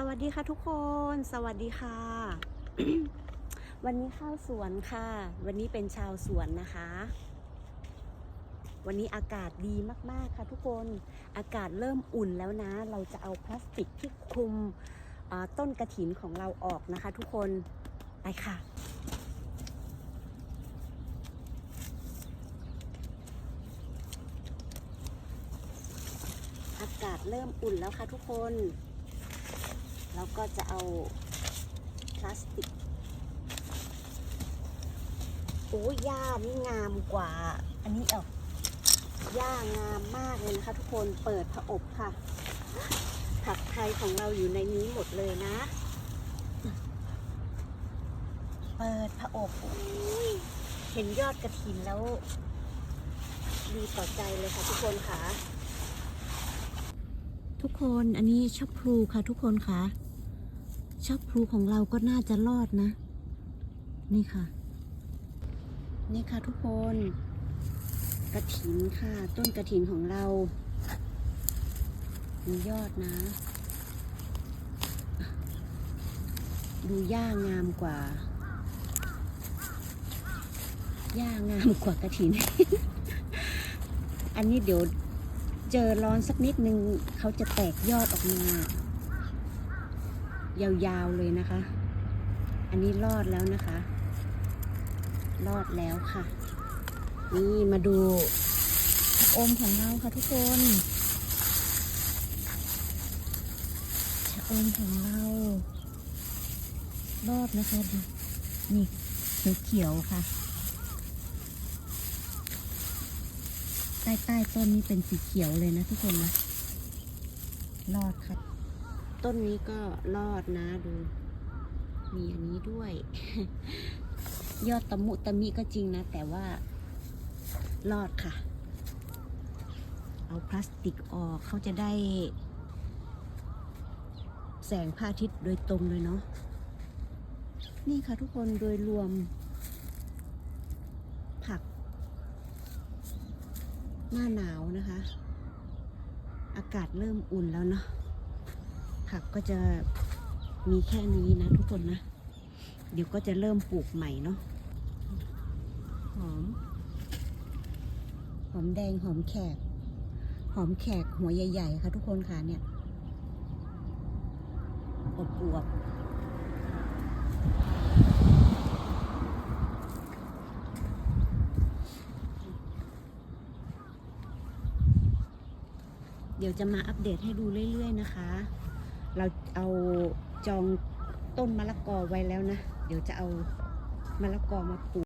สวัสดีค่ะทุกคน สวัสดีค่ะ วันนี้เข้าสวนค่ะ วันนี้เป็นชาวสวนนะคะ วันนี้อากาศดีมากๆค่ะทุกคน อากาศเริ่มอุ่นแล้วนะ เราจะเอาพลาสติกที่คลุมต้นกระถินของเราออกนะคะ ทุกคน ไปค่ะอากาศเริ่มอุ่นแล้วค่ะทุกคน แล้วก็จะเอาพลาสติกโอ้ยหญ้านี่งามกว่า อันนี้เอาหญ้างามมากเลยนะคะทุกคนเปิดผอบค่ะ ผักไทยของเราอยู่ในนี้หมดเลยนะ เปิดผอบอเห็นยอดกระถินแล้ว ดีต่อใจเลยค่ะทุกคนค่ะ ทุกคนอันนี้ชอบพลูค่ะทุกคนค่ะชอบพลูของเราก็น่าจะรอดนะ นี่ค่ะ นี่ค่ะทุกคนกระถินค่ะ ต้นกระถินของเรา มียอดนะ ดูหญ้างามกว่าหญ้างามกว่ากระถิน อันนี้เดี๋ยว เจอร้อนสักนิดนึงเขาจะแตกยอดออกมา ยาวๆเลยนะคะ อันนี้รอดแล้วนะคะ รอดแล้วค่ะ นี่มาดูอมของเราค่ะทุกคนชะอมของเรา รอดนะคะดูนี่เขียวๆค่ะ ต้ใต้ต้นนี้เป็นสีเขียวเลยนะทุกคนนะรอดครับ ต้นนี้ก็รอดนะดู มีอันนี้ด้วย ยอดตะมุตะมิก็จริงนะ แต่ว่ารอดค่ะ เอาพลาสติกออกเขาจะได้ แสงพระอาทิตย์โดยตรงเลยเนาะนี่ค่ะทุกคนโดยรวมผัก หน้าหนาวนะคะ อากาศเริ่มอุ่นแล้วเนาะผักก็จะมีแค่นี้นะทุกคนนะ เดี๋ยวก็จะเริ่มปลูกใหม่เนาะหอม หอมแดงหอมแขก หอมแขกหัวใหญ่ ๆ ค่ะทุกคนค่ะเนี่ยอบอวบ เดี๋ยวจะมาอัปเดตให้ดูเรื่อยๆนะคะ เราเอาจองต้นมะละกอไว้แล้วนะ เดี๋ยวจะเอามะละกอมาปลูก